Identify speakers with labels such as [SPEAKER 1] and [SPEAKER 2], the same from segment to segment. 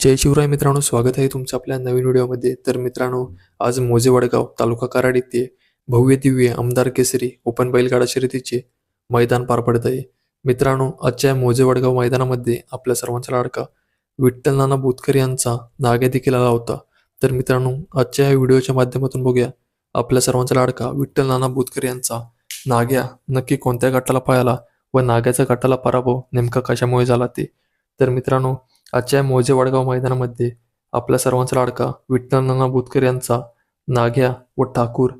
[SPEAKER 1] जय शिवराय मित्रांनो स्वागत आहे तुमचं आपल्या नवीन व्हिडिओमध्ये. तर मित्रांनो आज मोजे वडगाव तालुका कराड येथे भव्य दिव्य आमदार केसरी ओपन बैलगाडा शर्यतीचे मैदान पार पडत आहे. मित्रांनो आजच्या मोजे वडगाव मैदानामध्ये आपल्या सर्वांचा लाडका विठ्ठल नाना बोतकर यांचा नाग्या देखील आला होता. तर मित्रांनो आजच्या या व्हिडिओच्या माध्यमातून बघूया आपल्या सर्वांचा लाडका विठ्ठल नाना बोतकर यांचा नाग्या नक्की कोणत्या गटाला पळाला व नाग्याचा गटाला पराभव नेमका कशामुळे झाला ते. तर मित्रांनो आजच्या मोजे वडगाव मैदानामध्ये आपल्या सर्वांचा लाडका विठ्ठल नाना बुतकर यांचा नाग्या व ठाकूर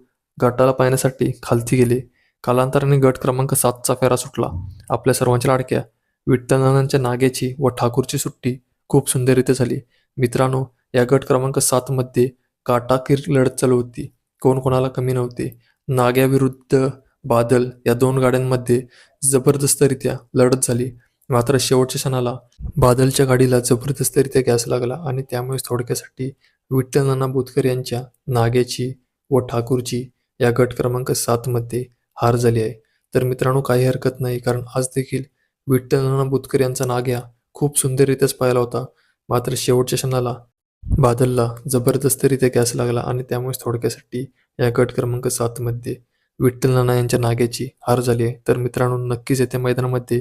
[SPEAKER 1] गटाला पाहण्यासाठी खालती गेले. कालांतराने गट क्रमांक सातचा फेरा सुटला. आपल्या सर्वांच्या लाडक्या विठ्ठलनानांच्या नाग्याची व ठाकूरची सुट्टी खूप सुंदररीत्या झाली. मित्रांनो या गट क्रमांक सातमध्ये काटाकीर लढत चालू होती. कोण कोणाला कमी नव्हते. नाग्याविरुद्ध बादल या दोन गाड्यांमध्ये जबरदस्तरित्या लढत झाली. मात्र शेवटच्या क्षणाला बादलच्या गाडीला जबरदस्तरित्या गॅस लागला आणि त्यामुळे थोडक्यासाठी विठ्ठल नाना बोतकर यांच्या नाग्याची व ठाकूरची या गट क्रमांक सातमध्ये हार झाली आहे. तर मित्रांनो काही हरकत नाही कारण आज देखील विठ्ठल नाना बोतकर यांचा नाग्या खूप सुंदररित्याच पाहिला होता. मात्र शेवटच्या क्षणाला बादलला जबरदस्तरित्या गॅस लागला आणि त्यामुळे थोडक्यासाठी या गट क्रमांक सातमध्ये विठ्ठल नाना यांच्या नाग्याची हार झाली आहे. तर मित्रांनो नक्कीच येत्या मैदानामध्ये